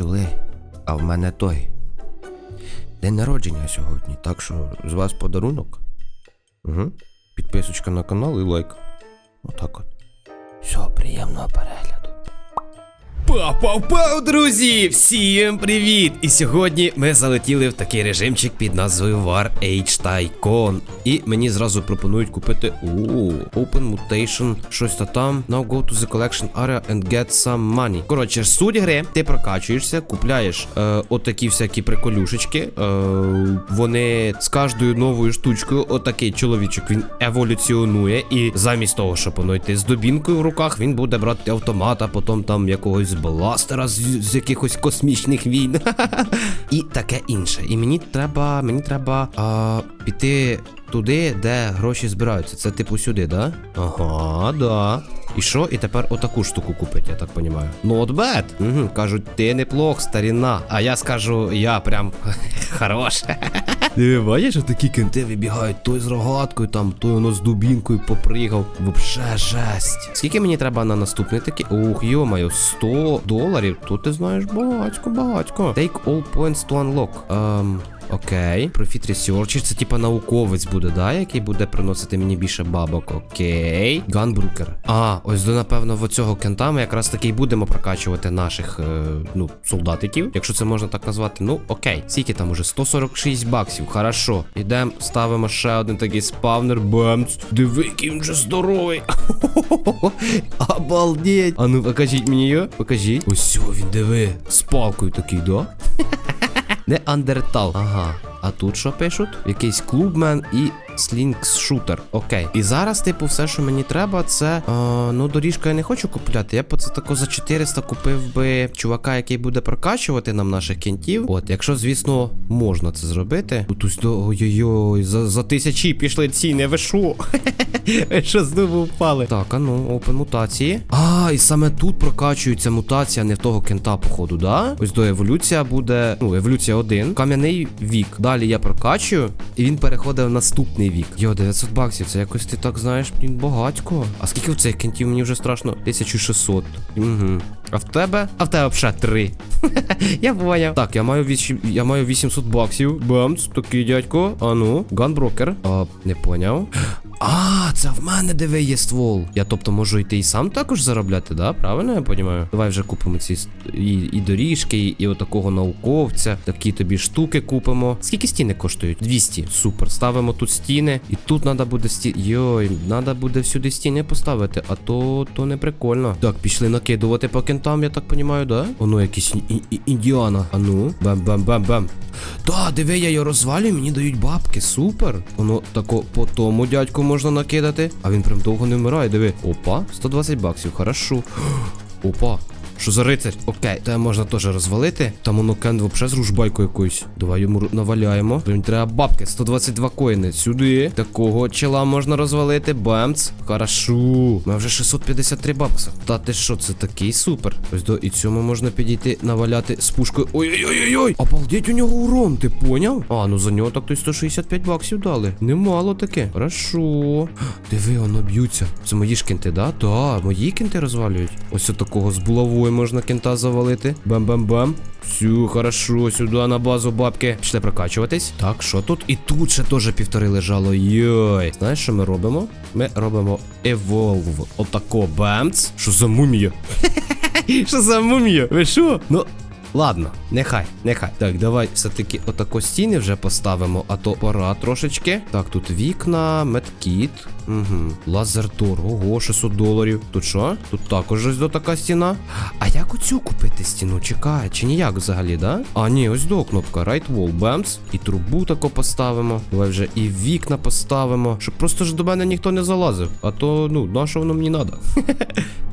чули? А в мене той. День народження сьогодні, так що з вас подарунок. Угу. Підписочка на канал і лайк. Отак от. Все, приємного перегляду. Пау-пау-пау, друзі! Всім привіт! І сьогодні ми залетіли в такий режимчик під назвою War Age Tycoon. І мені зразу пропонують купити у Open Mutation, щось та там. Now go to the collection area and get some money. Коротше, суть гри, ти прокачуєшся, купляєш е, отакі всякі приколюшечки. Е, вони з кожною новою штучкою, отакий чоловічок, він еволюціонує. І замість того, щоб воно йти з дубінкою в руках, він буде брати автомат, а потім там якогось бластера з, з якихось космічних війн. І таке інше. І мені треба, мені треба а, піти туди, де гроші збираються. Це типу сюди, да? Ага, да. І що? І тепер отаку штуку купить, я так понімаю. Not bad. Угу. Кажуть, ти неплох, старіна. А я скажу, я прям хорош. Диви, бачиш, такі кенти вибігають той з рогаткою, там, той воно з дубінкою попригав. Вообще жесть. Скільки мені треба на наступний такий? Ух, йомаю, 100 доларів. Тут ти знаєш багатько, багатько. Take all points to unlock. Ем, Окей. Profit Researcher, це типа науковець буде, да? Який буде приносити мені більше бабок. Окей. Ганбрукер. А, ось до напевно в оцього кента ми якраз таки й будемо прокачувати наших е, ну, солдатиків, якщо це можна так назвати. Ну, окей. Скільки там уже? 146 баксів. Хорошо. Ідемо, ставимо ще один такий спавнер. Бемц. Диви, який він же здоровий. Обалдеть. А ну покажіть мені його. Покажіть. Ось він диви. З палкою такий, да? Не андертал. Ага. А тут що пишуть? Якийсь клубмен і слінкс шутер. Окей. І зараз, типу, все, що мені треба, це. Е, ну, доріжка я не хочу купляти. Я б це тако за 400 купив би чувака, який буде прокачувати нам наших кінтів. От, якщо, звісно, можна це зробити. Тут ось. Ой-ой-ой, за, за тисячі пішли ціни, ви шо? Що знову впали? Так, а ну, опен мутації. А, і саме тут прокачується мутація не в того кента, походу, да? Ось до еволюція буде. Ну, еволюція 1. Кам'яний вік. Далі я прокачую, і він переходить в наступний вік. Йо, 900 баксів. Це якось ти так знаєш, багатько. А скільки в цих кінтів мені вже страшно? 1600. Угу. А в тебе? А в тебе взагалі 3. я поняв. Так, я маю 8, я маю 800 баксів. Бамц, такий дядько. А ну, ганброкер. А, не поняв. А, це в мене диви є ствол. Я тобто можу йти і сам також заробляти, да? Правильно я розумію? Давай вже купимо ці і, і доріжки, і, і отакого науковця. Такі тобі штуки купимо. Скільки стіни коштують? 200. Супер. Ставимо тут стіни. І тут треба буде сті. Йой, треба буде всюди стіни поставити, а то то не прикольно. Так, пішли накидувати по кентам, я так розумію, да? Воно якийсь індіана. А ну, бам-бам-бам-бам. Та, диви, я його розвалюю, мені дають бабки, супер. Воно тако по тому дядьку можна накидати. А він прям довго не вмирає, диви. Опа, 120 баксів, хорошо. Опа. Що за рицарь? Окей, то можна теж розвалити. Там воно кен вообще з ружбайкою якоюсь. Давай йому наваляємо. Мені треба бабки. 122 коїни. Сюди. Такого чела можна розвалити. Бамц. Хорошо. Мене вже 653 бакса. Та ти що, це такий супер. Ось до і цьому можна підійти наваляти з пушкою. Ой-ой-ой-ой! Обалдеть у нього урон, ти поняв? А, ну за нього так то 165 баксів дали. Немало таке. Хорошо. Диви, воно б'ються. Це мої ж кенти, да? Да, мої кенти розвалюють. Ось такого з булавою можна кента завалити. Бам-бам-бам. Все, хорошо, сюди на базу бабки. Пішли прокачуватись. Так, що тут? І тут ще теж півтори лежало. Йой. Знаєш, що ми робимо? Ми робимо Evolve. Отако бамц. Що за мумія? Що за мумія? Ви що? Ну. Ладно, нехай, нехай. Так, давай все-таки отако стіни вже поставимо, а то пора трошечки. Так, тут вікна, медкіт. Угу. Лазертор. Ого, 600 доларів. Тут що? Тут також ось до така стіна. А як оцю купити стіну? Чекай, чи ніяк взагалі, да? А, ні, ось до кнопка. Right wall bumps. І трубу тако поставимо. Давай вже і вікна поставимо. Щоб просто ж до мене ніхто не залазив. А то, ну, на що воно мені треба?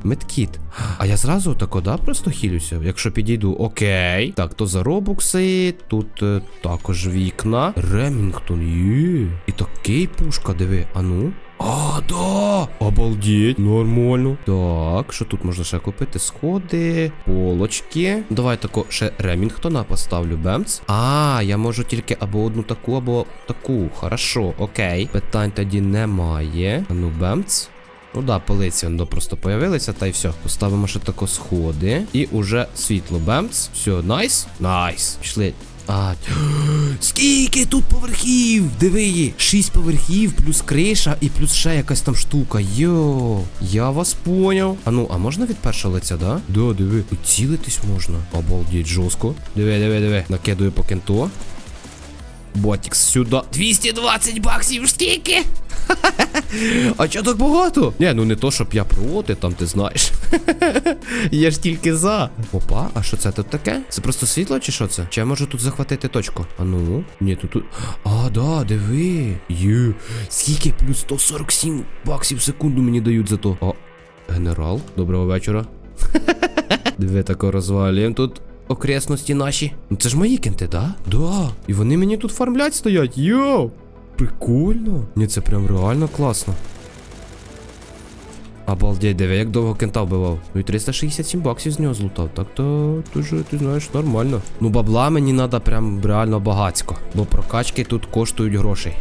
Медкіт. А я зразу тако, да, просто хілюся, якщо підійду. Окей. Так, то за робукси. Тут е, також вікна. Ремінгтон є. І такий пушка, диви. А ну. А, да! Обалдеть, нормально. Так, що тут можна ще купити? Сходи, полочки. Давай тако ще Ремінгтона поставлю, бемц. А, я можу тільки або одну таку, або таку. Хорошо, окей. Питань тоді немає. А ну, бемц. Ну да, полиці воно просто появилися, та й все. Поставимо ще тако сходи. І уже світло. Бемц. Все, найс. Найс. Пішли. А, скільки тут поверхів? Диви її. Шість поверхів, плюс криша і плюс ще якась там штука. Йо, я вас поняв. А ну, а можна від першого лиця, да? Да, диви. Уцілитись можна. Обалдеть, жорстко. Диви, диви, диви. Накидую по кенту. Ботікс сюди. 220 баксів, скільки? А чого так багато? Ні, ну не то, щоб я проти, там ти знаєш. я ж тільки за. Опа, а що це тут таке? Це просто світло чи що це? Чи я можу тут захватити точку? А ну, ні, тут тут. А, да, диви. Є. Скільки плюс 147 баксів в секунду мені дають за то. О, генерал, доброго вечора. Диви, тако розвалюємо тут окресності наші. Ну це ж мої кенти, да? Да. І вони мені тут фармлять стоять. Йоу! Прикольно. Ні, це прям реально класно. Обалдеть, диви, як довго кента вбивав. Ну і 367 баксів з нього злутав. Так то дуже, ти знаєш, нормально. Ну бабла мені треба прям реально багацько. Бо прокачки тут коштують грошей.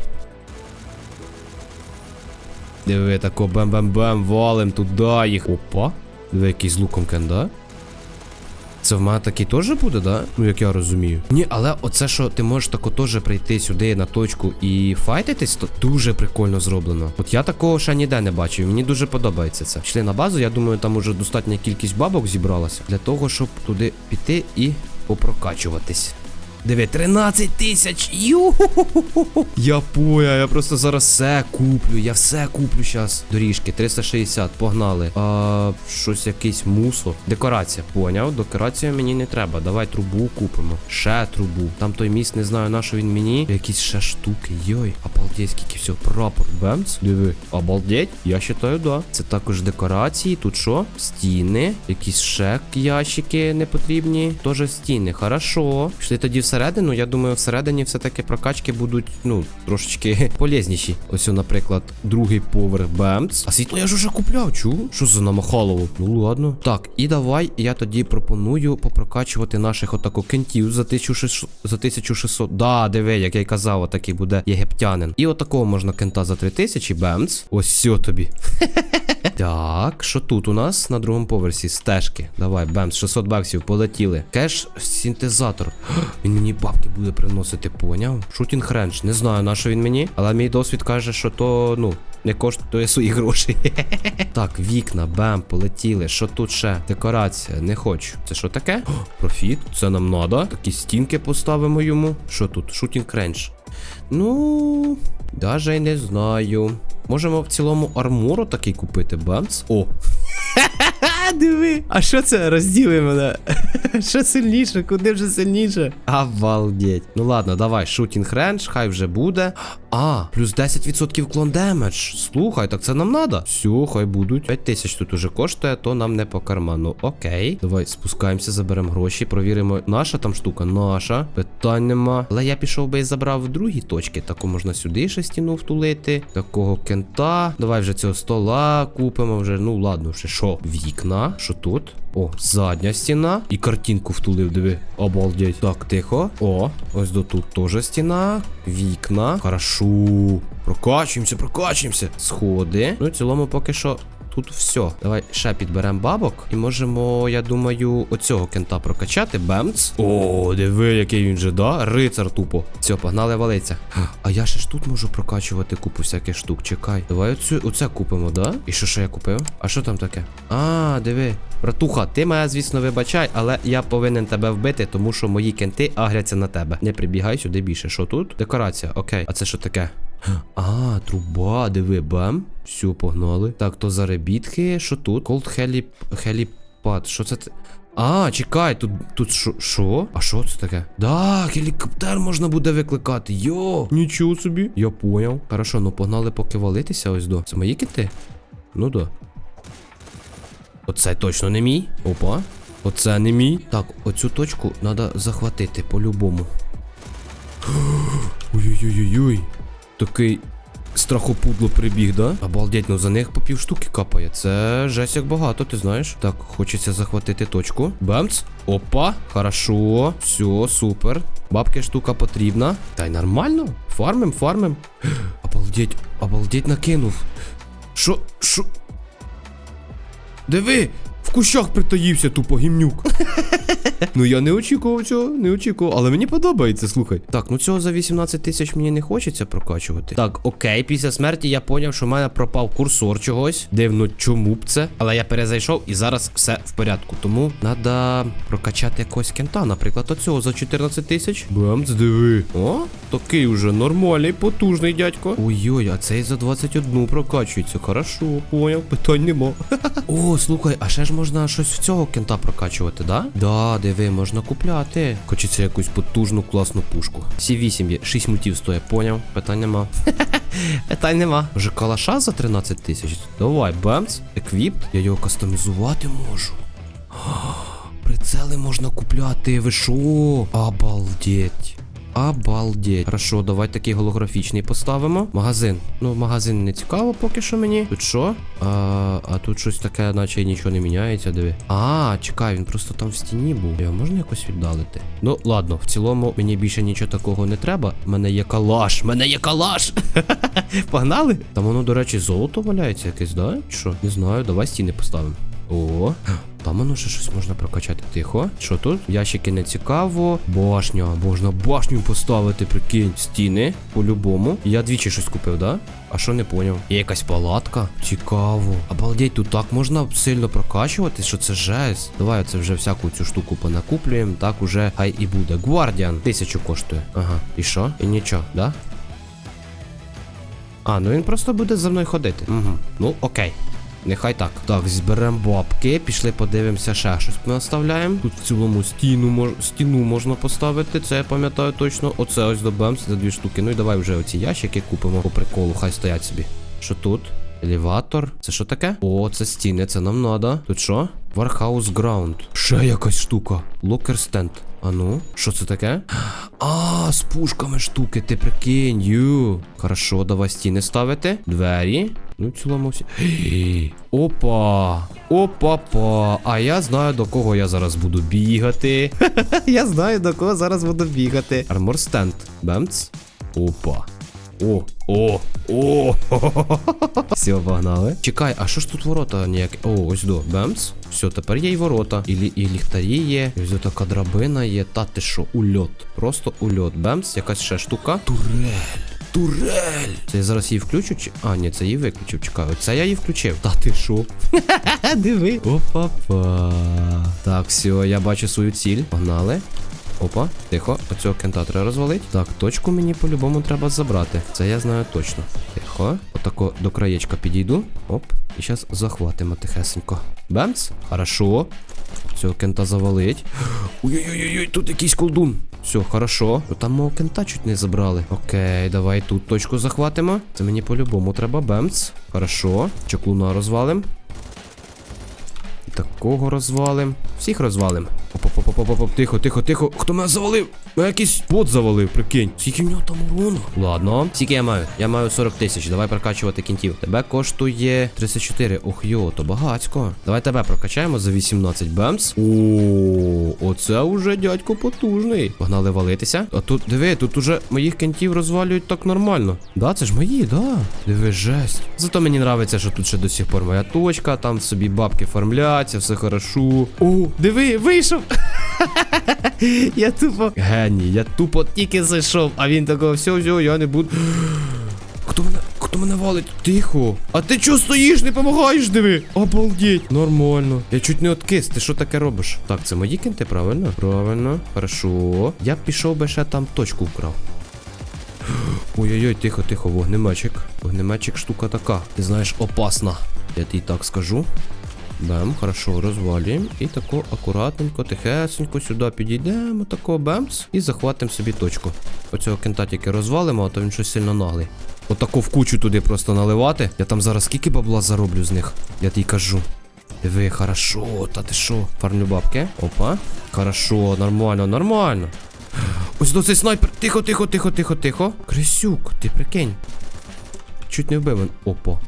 Диви, тако бем-бем-бем, валим туди їх. Опа. Диви, якийсь з луком кен, Це мене такий теж буде, да? Ну як я розумію. Ні, але оце, що ти можеш тако теж прийти сюди на точку і файтитись, то дуже прикольно зроблено. От я такого ще ніде не бачив. Мені дуже подобається це. Пішли на базу, я думаю, там уже достатня кількість бабок зібралася для того, щоб туди піти і попрокачуватись. Диви, 13 тисяч! Я поя, я просто зараз все куплю, я все куплю зараз. Доріжки, 360, погнали. А, щось якийсь мусор. Декорація, поняв? Декорація мені не треба. Давай трубу купимо. Ще трубу. Там той міст, не знаю, на що він мені. Якісь ще штуки. Йой, обалдеть, скільки всього. Прапор, бемц. Диви. Обалдеть? Я вважаю, да. Це також декорації. Тут що? Стіни. Якісь ще ящики непотрібні. Тоже стіни. Хорошо. Пішли тоді всередину. Я думаю, всередині все-таки прокачки будуть, ну, трошечки полезніші. Ось, наприклад, другий поверх Бемц. А світло я ж уже купляв, чу? Що за намахалово? Ну ладно. Так, і давай я тоді пропоную попрокачувати наших отако кентів за 1600. За 1600. Да, диви, як я й казав, отакий буде єгиптянин. І отакого можна кента за 3000, Бемц. Ось сьо тобі. Так, що тут у нас на другому поверсі? Стежки. Давай, бемс, 600 баксів, полетіли. Кеш синтезатор. Він мені бабки буде приносити, поняв? Шутінг ренч. Не знаю, на що він мені, але мій досвід каже, що то, ну. Не коштує свої гроші. так, вікна, бем, полетіли. Що тут ще? Декорація, не хочу. Це що таке? Профіт, це нам надо. Такі стінки поставимо йому. Що тут? Шутінг ренч. Ну, даже не знаю. Можемо в цілому армору такий купити, бамц. О. Диви. А що це? Розділи мене. Що сильніше? Куди вже сильніше? Обалдеть. Ну ладно, давай, шутінг рендж, хай вже буде. А, плюс 10% клон демедж. Слухай, так це нам надо. Все, хай будуть. 5 тисяч тут уже коштує, то нам не по карману. Окей. Давай спускаємося, заберемо гроші, провіримо. Наша там штука, наша. Питань нема. Але я пішов би і забрав другі точки. Таку можна сюди ще стіну втулити. Такого кента. Давай вже цього стола купимо вже. Ну ладно, ще що? Вікна. Що тут? О, задня стіна. І картинку втулив, диви. Обалдеть. Так, тихо. О, ось до тут теж стіна. Вікна. Хорошо. Прокачуємося, прокачуємося. Сходи. Ну, в цілому, поки що. Тут все. Давай ще підберемо бабок. І можемо, я думаю, оцього кента прокачати. Бемц. О, диви, який він же, да? Рицар тупо. Все, погнали валиться. А я ще ж тут можу прокачувати купу всяких штук. Чекай. Давай оцю, оце купимо, да? І що ще я купив? А що там таке? А, диви. Братуха, ти мене, звісно, вибачай, але я повинен тебе вбити, тому що мої кенти агряться на тебе. Не прибігай сюди більше. Що тут? Декорація, окей. А це що таке? А, труба, диви, бам. Все, погнали. Так, то заробітки. Що тут? Колд хеліп... хеліпад. Що це? А, чекай, тут тут що? Що? А що це таке? Да, гелікоптер можна буде викликати. Йо! Нічого собі. Я поняв. Хорошо, ну погнали поки валитися ось до. Це мої кити? Ну да. Оце точно не мій. Опа. Оце не мій. Так, оцю точку треба захватити по-любому. Ой-ой-ой-ой. Такий страхопудло прибіг, да? Обалдеть, ну за них по пів штуки капає. Це жесть як багато, ти знаєш. Так, хочеться захватити точку. Бемц. Опа, хорошо. Все, супер. Бабки штука потрібна. Та й нормально. Фармим, фармим. Обалдеть, обалдеть накинув. Що, що? Диви! В кущах притаївся тупо гімнюк. ну я не очікував цього, не очікував, але мені подобається, слухай. Так, ну цього за 18 тисяч мені не хочеться прокачувати. Так, окей, після смерті я поняв, що в мене пропав курсор чогось. Дивно, чому б це? Але я перезайшов і зараз все в порядку. Тому треба прокачати якогось кента, наприклад, оцього за 14 тисяч. Бамц, диви. О, такий уже нормальний, потужний дядько. Ой-ой, а цей за 21 прокачується. Хорошо, поняв, питань нема. О, слухай, а ще ж можна щось в цього кента прокачувати, да? Да, диви, можна купляти. Хочеться якусь потужну класну пушку. Всі 8 є, 6 мультів стоїть, поняв? Питань нема. Питань нема. Вже калаша за 13 тисяч. Давай, бемц, еквіпт. Я його кастомізувати можу. Прицели можна купляти, ви шо? Обалдеть. Обалдеть. Хорошо, давай такий голографічний поставимо. Магазин. Ну, магазин не цікаво поки що мені. Тут що? А, а тут щось таке, наче нічого не міняється, диви. А, чекай, він просто там в стіні був. Його можна якось віддалити? Ну, ладно, в цілому мені більше нічого такого не треба. У мене є калаш. У мене є калаш. Погнали? Там воно, до речі, золото валяється якесь, да? Що? Не знаю, давай стіни поставимо. О, там воно ще щось можна прокачати. Тихо. Що тут? Ящики не цікаво. Башня. Можна башню поставити, прикинь. Стіни, по-любому. Я двічі щось купив, да? А що не поняв? Є якась палатка? Цікаво. Обалдеть, тут так можна сильно прокачувати, що це жесть. Давай це вже всяку цю штуку понакуплюємо. Так уже хай і буде. Гвардіан. Тисячу коштує. Ага. І що? І нічого, да? А, ну він просто буде за мною ходити. Угу. Ну, окей. Нехай так. Так, зберемо бабки, пішли подивимося, ще щось ми оставляємо. Тут в цілому стіну мож... стіну можна поставити, це я пам'ятаю точно. Оце ось добавимося за дві штуки. Ну і давай вже оці ящики купимо по приколу, хай стоять собі. Що тут? Елеватор. Це що таке? О, це стіни, це нам надо. Тут що? Warehouse Ground. Ще якась штука. Локер стенд. А ну, що це таке? А, з пушками штуки, ти прикинь, ю. Хорошо, давай стіни ставити. Двері. Ну, в цілому всі. Опа! Опа-па! А я знаю до кого я зараз буду бігати. я знаю до кого зараз буду бігати. Армор стенд. Бемц. Опа. О, о, о. Все, погнали. Чекай, а що ж тут ворота ніякі? О, ось до. Бемц. Все, тепер є й ворота. І, лі- і ліхтарі є. І ось така драбина є. Та ти що, ульот. Просто ульот. Бемц, якась ще штука. Турель. Турель! Це я зараз її включу чи. А, ні, це її виключив. Чекай, оце я її включив. Та ти що? Диви. Опа-па. Так, все, я бачу свою ціль. Погнали. Опа, тихо, оцього кента треба розвалити. Так, точку мені по-любому треба забрати. Це я знаю точно. Тихо. Отако до краєчка підійду. Оп. І зараз захватимо тихесенько. Бемц. Хорошо. Цього кента завалить. Ой-ой-ой, тут якийсь колдун. Все, хорошо. Ну, Там мого кента чуть не забрали. Окей, давай тут точку захватимо. Це мені по-любому треба. Бемц. Хорошо. Чоклуна розвалим. Такого розвалим. Всіх розвалим. Оп-оп-оп-оп-оп. Тихо, тихо, тихо. Хто мене завалив? Мене якийсь бот завалив, прикинь. Скільки в нього там урону? Ладно. Скільки я маю? Я маю 40 тисяч. Давай прокачувати кінтів. Тебе коштує 34. Ох йо, то багацько. Давай тебе прокачаємо за 18 бемс. О, оце уже дядько потужний. Погнали валитися. А тут, диви, тут уже моїх кінтів розвалюють так нормально. Да, це ж мої, да. Диви, жесть. Зато мені нравиться, що тут ще до сих пор моя точка, там собі бабки формляться, все хорошо. О, диви, вийшов. я тупо. Геній, я тупо тільки зайшов, а він такого, все, все, я не буду. Хто мене, хто мене валить? Тихо. А ти чого стоїш, не допомагаєш, диви? Обалдеть. Нормально. Я чуть не откис, ти що таке робиш? Так, це мої кінти, правильно? Правильно. Хорошо. Я б пішов би ще там точку вкрав. Ой-ой-ой, тихо, тихо, вогнеметчик. Вогнеметчик штука така. Ти знаєш, опасна. Я тобі так скажу. Бем, хорошо, розвалюємо. І тако акуратненько, тихесенько сюди підійдемо, тако бемс, і захватимо собі точку. Оцього кента тільки розвалимо, а то він щось сильно наглий. Отако в кучу туди просто наливати. Я там зараз скільки бабла зароблю з них, я тобі кажу. Диви, хорошо, та ти що? Фармлю бабки. Опа. Хорошо, нормально, нормально. Ось до цей снайпер. Тихо, тихо, тихо, тихо, тихо. Крисюк, ти прикинь. Чуть не вбив. він. Опа.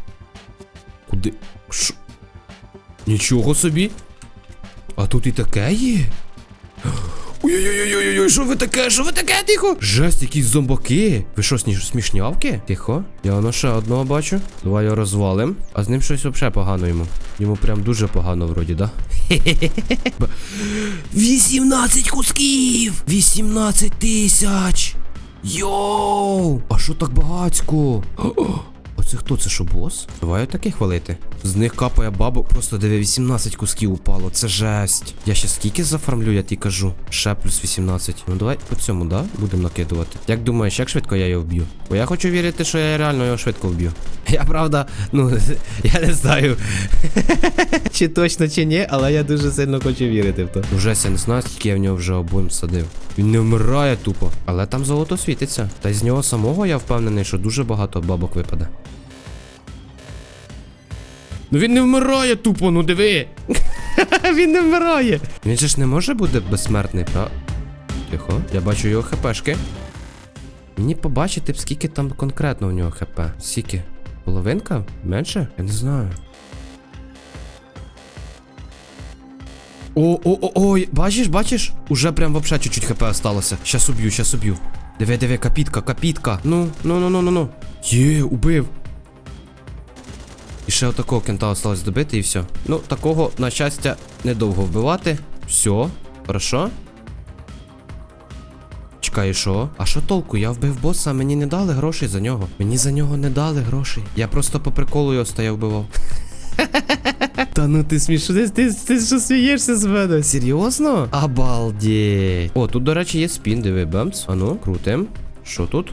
Куди? Шо? Нічого собі. А тут і таке є. Ой-ой-ой-ой, що ви таке? Що ви таке? Тихо! Жесть, якісь зомбаки. Ви що, смішнявки? Тихо. Я воно ще одного бачу. Давай його розвалим. А з ним щось взагалі погано йому. Йому прям дуже погано вроді, да? 18 кусків! 18 тисяч! Йоу! А що так багацько? Це хто? Це що бос? Буває таке хвалити. З них капає бабок, просто диви 18 кусків упало. Це жесть. Я ще скільки зафармлю, я ті кажу. Ще плюс 18. Ну давай по цьому, да? Будемо накидувати. Як думаєш, як швидко я його вб'ю? Бо я хочу вірити, що я реально його швидко вб'ю. Я правда, ну я не знаю. чи точно, чи ні, але я дуже сильно хочу вірити в то. Уже я не знаю, скільки я в нього вже обоїм садив. Він не вмирає тупо. Але там золото світиться. Та з нього самого я впевнений, що дуже багато бабок випаде. Ну він не вмирає тупо, ну диви. він не вмирає. Він же ж не може бути безсмертний, пра. Тихо, я бачу його хпшки. Мені побачити б, скільки там конкретно у нього хп. Скільки? Половинка? Менше? Я не знаю. О, о, о, ой, бачиш, бачиш? Уже прям вообще чуть-чуть хп осталося. Щас уб'ю, щас уб'ю. Диви, диви, капітка, капітка. Ну, ну, ну, ну, ну, ну. Є, убив. І ще отакого кента осталось добити і все. Ну, такого, на щастя, недовго вбивати. Все, хорошо. Чекай, що? А що толку? Я вбив боса, а мені не дали грошей за нього. Мені за нього не дали грошей. Я просто по приколу його стояв вбивав. Та ну ти смішний, ти, ти що смієшся з мене? Серйозно? Обалдеть. О, тут, до речі, є спін, диви, бемц. А ну, крутим. Що тут?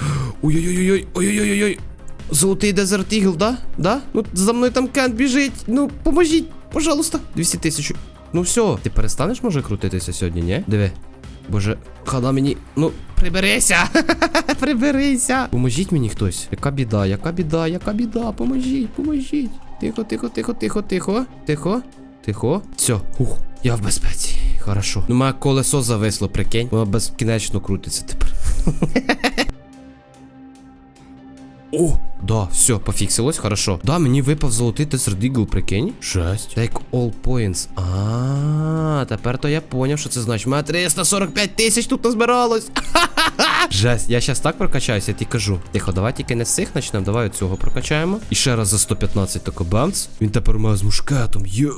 Ой-ой-ой-ой, ой-ой-ой-ой. Золотий Дезерт Ігл, да? Да? Ну за мною там кент біжить. Ну, поможіть, пожалуйста. 200 тисяч. Ну все, ти перестанеш може крутитися сьогодні, ні? Диви. Боже, хана мені. Ну, приберися! приберися! Поможіть мені хтось. Яка біда, яка біда, яка біда, поможіть, поможіть. Тихо, тихо, тихо, тихо, тихо, тихо, тихо. Все, ух, я в безпеці. Хорошо. Ну, моє колесо зависло, прикинь. Воно безкінечно крутиться тепер. О, да, все, пофіксилось, хорошо. Да, мені випав золотий Eagle, прикинь. Жесть. Take all points. А, тепер то я поняв, що це значить. У мене 345 тисяч тут назбиралось. Жесть, я щас так прокачаюся, я ті кажу. Тихо, давай тільки не з цих почнемо, давай цього прокачаємо. І ще раз за 115 тако бамц. Він тепер у мене з мушкетом. Йо.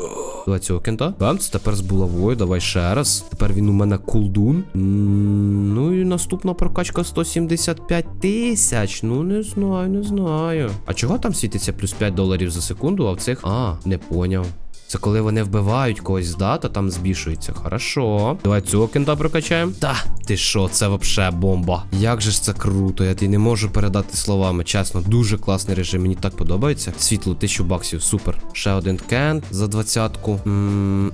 Давай цього кента. Бамц, тепер з булавою, давай ще раз. Тепер він у мене кулдун. Ну і наступна прокачка 175 тисяч. Ну не знаю, не знаю. А чого там світиться плюс 5 доларів за секунду, а в цих. А, не поняв. Це коли вони вбивають когось, да, то там збільшується. Хорошо. Давай цього кента прокачаємо. Та, ти що, це вообще бомба. Як же ж це круто, я ти не можу передати словами. Чесно, дуже класний режим. Мені так подобається. Світло, 1000 баксів, супер. Ще один кент за двадцятку.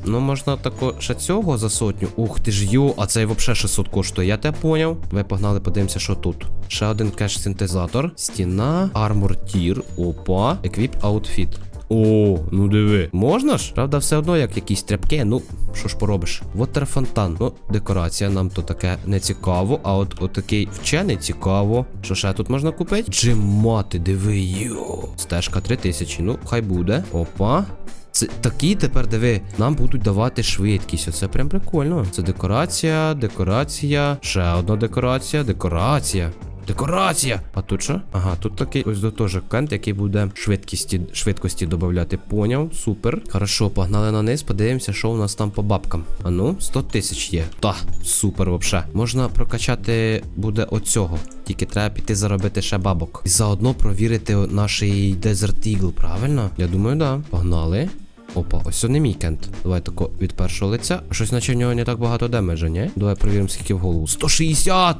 Ну, можна тако ще цього за сотню. Ух ти ж йо, а цей вообще 600 коштує. Я тебе поняв. Ви погнали, подивимося, що тут. Ще один кеш-синтезатор. Стіна, армор тір. Опа. Еквіп аутфіт. О, ну диви. Можна ж? Правда, все одно як якісь тряпки. Ну, що ж поробиш? Вотерфонтан. Ну, декорація, нам то таке не цікаво. А от отакий вчений цікаво. Що ще тут можна купити? Джимати, диви, йо. Стежка 3000. Ну, хай буде. Опа. Це такі тепер диви, нам будуть давати швидкість. Оце прям прикольно. Це декорація, декорація, ще одна декорація, декорація. Декорація! А тут що? Ага, тут такий ось до теж кент, який буде швидкості, швидкості додати. Поняв, супер. Хорошо, погнали на низ, подивимося, що у нас там по бабкам. А ну, 100 тисяч є. Та, супер, вообще. Можна прокачати буде оцього. Тільки треба піти заробити ще бабок. І заодно провірити наш Desert Eagle, правильно? Я думаю, да. Погнали. Опа, ось це не мій кент. Давай тако від першого лиця. Щось наче в нього не так багато демеджа, ні? Давай перевіримо, скільки в голову. 160!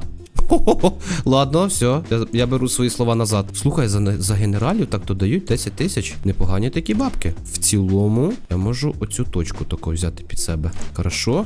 Хо-хо-хо. Ладно, все, я, я беру свої слова назад. Слухай, за, за генералів так то дають 10 тисяч. Непогані такі бабки. В цілому, я можу оцю точку таку взяти під себе. Хорошо?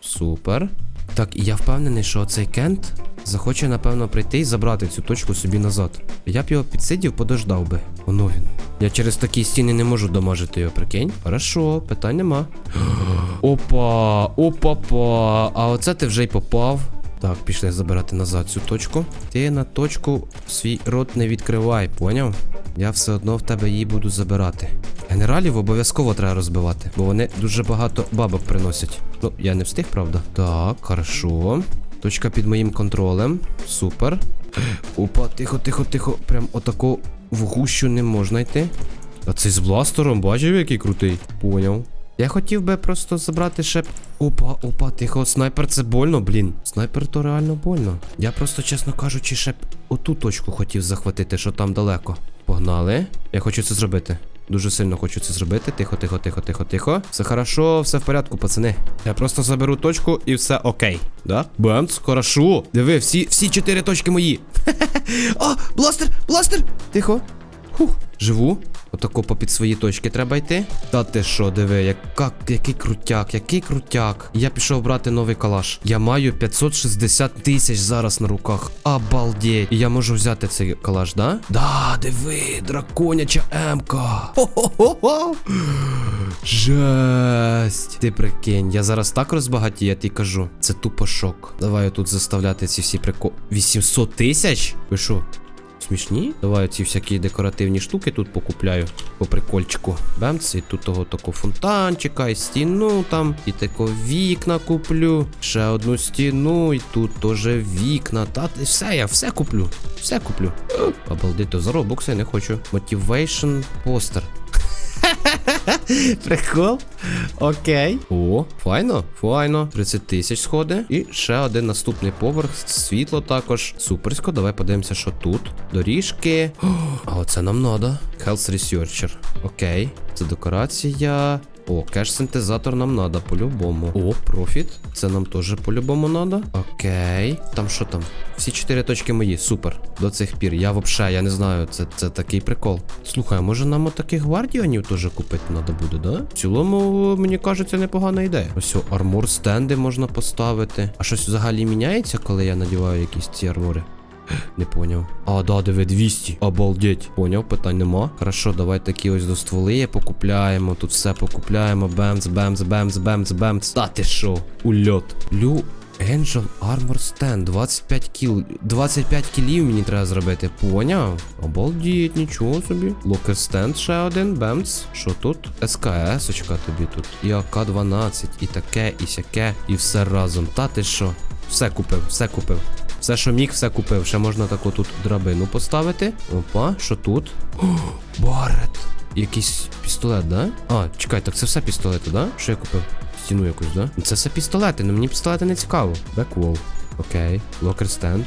Супер. Так, і я впевнений, що цей кент захоче, напевно, прийти і забрати цю точку собі назад. Я б його підсидів, подождав би. Воно він. Я через такі стіни не можу домажити його, прикинь. Хорошо, питань нема. Опа, опа-па. А оце ти вже й попав. Так, пішли забирати назад цю точку. Ти на точку свій рот не відкривай, поняв? Я все одно в тебе її буду забирати. Генералів обов'язково треба розбивати, бо вони дуже багато бабок приносять. Ну, я не встиг, правда? Так, хорошо. Точка під моїм контролем. Супер. Опа, тихо, тихо, тихо. Прям отако в гущу не можна йти. А цей з бластером, бачив, який крутий? Поняв. Я хотів би просто забрати ще. Опа, опа, тихо, снайпер це больно, блін. Снайпер то реально больно. Я просто, чесно кажучи, ще б оту точку хотів захватити, що там далеко. Погнали. Я хочу це зробити. Дуже сильно хочу це зробити. Тихо, тихо, тихо, тихо, тихо. Все хорошо, все в порядку, пацани. Я просто заберу точку і все окей. Да? Бемц, хорошо. Диви, всі, всі чотири точки мої. О, бластер, бластер! Тихо. Хух, живу. Отако попід свої точки треба йти. Та ти що, диви, яка, який крутяк, який крутяк. Я пішов брати новий калаш. Я маю 560 тисяч зараз на руках. Обалдеть. І я можу взяти цей калаш, да? Да, диви, драконяча емка. Хо-хо-хо-хо. Жесть. Ти прикинь, я зараз так розбагатію, я тобі кажу. Це тупо шок. Давай тут заставляти ці всі прикол. 800 тисяч? Ви що? Смішні? Давай ці всякі декоративні штуки тут покупляю по прикольчику. Бемц, і тут того такого фонтанчика, і стіну там, і тако вікна куплю. Ще одну стіну, і тут теж вікна. Та все, я все куплю. Все куплю. Обалдито, то за робокси не хочу. Motivation постер. Прикол. Окей. О, файно, файно. 30 тисяч сходи. І ще один наступний поверх. Світло також. Суперсько. Давай подивимося, що тут. Доріжки. О, а оце нам надо. Health Researcher. Окей. Це декорація. О, кеш-синтезатор нам надо по-любому. О, профіт. Це нам теж по-любому надо. Окей. Там що там? Всі чотири точки мої. Супер. До цих пір. Я вообще, я не знаю, це, це такий прикол. Слухай, може нам отаких гвардіонів теж купити треба буде, да? В цілому, мені кажеться, непогана ідея. Ось армор стенди можна поставити. А щось взагалі міняється, коли я надіваю якісь ці армори? Не поняв. А, да, диви, 200. Обалдеть. Поняв, питань нема. Хорошо, давай такі ось до стволи покупляємо. Тут все покупляємо. Бемц, бемц, бемц, бемц, бемц. Та ти що? Ульот. Лю. Angel Armor Stand, 25 кіл. 25 кілів мені треба зробити. Поняв? Обалдіть, нічого собі. Локер стенд ще один, бемц. Що тут? СКС очка тобі тут. І АК-12, і таке, і сяке, і все разом. Та ти що? Все купив, все купив. Все, що міг, все купив. Ще можна таку тут драбину поставити. Опа, що тут? О, Барет. Якийсь пістолет, да? А, чекай, так це все пістолети, да? Що я купив? Стіну якусь, да? Це все пістолети, ну мені пістолети не цікаво. Беквол. Окей. Локер стенд.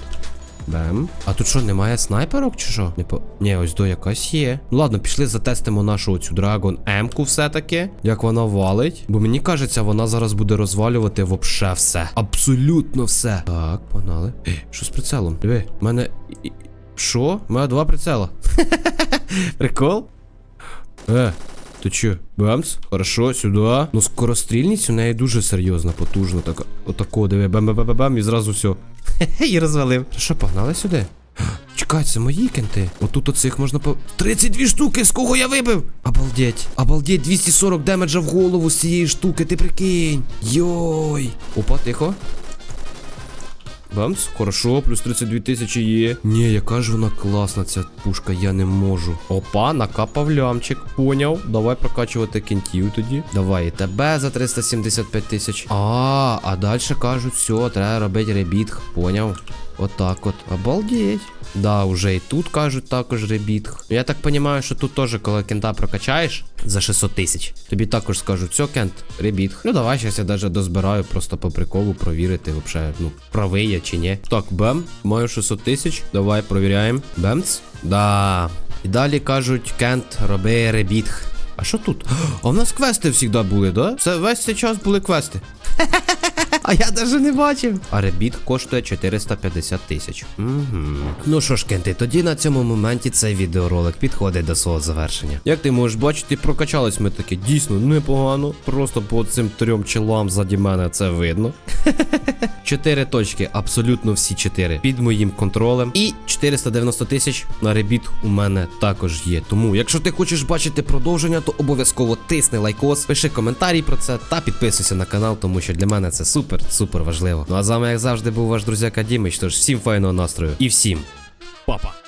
Бем. А тут що, немає снайперок чи що? Не по... Ні, ось до якась є. Ну ладно, пішли затестимо нашу оцю Dragon М-ку все-таки. Як вона валить. Бо мені кажеться, вона зараз буде розвалювати вообще все. Абсолютно все. Так, погнали. Е, Що з прицелом? Диви, в мене. Що? У мене два прицела. Прикол? Е, ти чо? Бамс? Хорошо, сюди. Ну, скорострільність у неї дуже серйозна, потужна. Така. Отако, диви, бам-бам-бам-бам, і зразу все. І розвалив. Що, погнали сюди? Чекай, це мої кенти. Отут оцих можна по. 32 штуки, з кого я вибив? Обалдеть. Обалдеть, 240 демеджа в голову з цієї штуки, ти прикинь. Йой. Опа, тихо. Бамс, хорошо, плюс 32 тисячі є. Ні, яка ж вона класна, ця пушка, я не можу. Опа, накапав лямчик. Поняв. Давай прокачувати кінтів тоді. Давай і тебе за 375 тисяч. А, а далі кажуть, все, треба робити ребітх. Поняв? Отак от. Обалдеть. Да, уже і тут кажуть також ребітх. Я так розумію, що тут теж, коли кента прокачаєш за 600 тисяч, тобі також скажуть, все, кент, ребітх. Ну давай, зараз я даже дозбираю просто по приколу провірити, вообще, ну, правий я чи ні. Так, бем, маю 600 тисяч. Давай провіряємо. Бемц? Да. І далі кажуть, кент, роби ребітх. А що тут? А в нас квести завжди були, да? Це весь цей час були квести. А я даже не бачив. А ребіт коштує 450 тисяч. Угу. Ну що ж, кенти, тоді на цьому моменті цей відеоролик підходить до свого завершення. Як ти можеш бачити, прокачались ми таки дійсно непогано. Просто по цим трьом чолам заді мене це видно. Чотири точки, абсолютно всі чотири під моїм контролем. І 490 тисяч на ребіт у мене також є. Тому, якщо ти хочеш бачити продовження, то обов'язково тисни лайкос, пиши коментарі про це та підписуйся на канал, тому що для мене це супер супер, супер важливо. Ну а з вами, як завжди, був ваш друзяка Дімич, тож всім файного настрою і всім папа!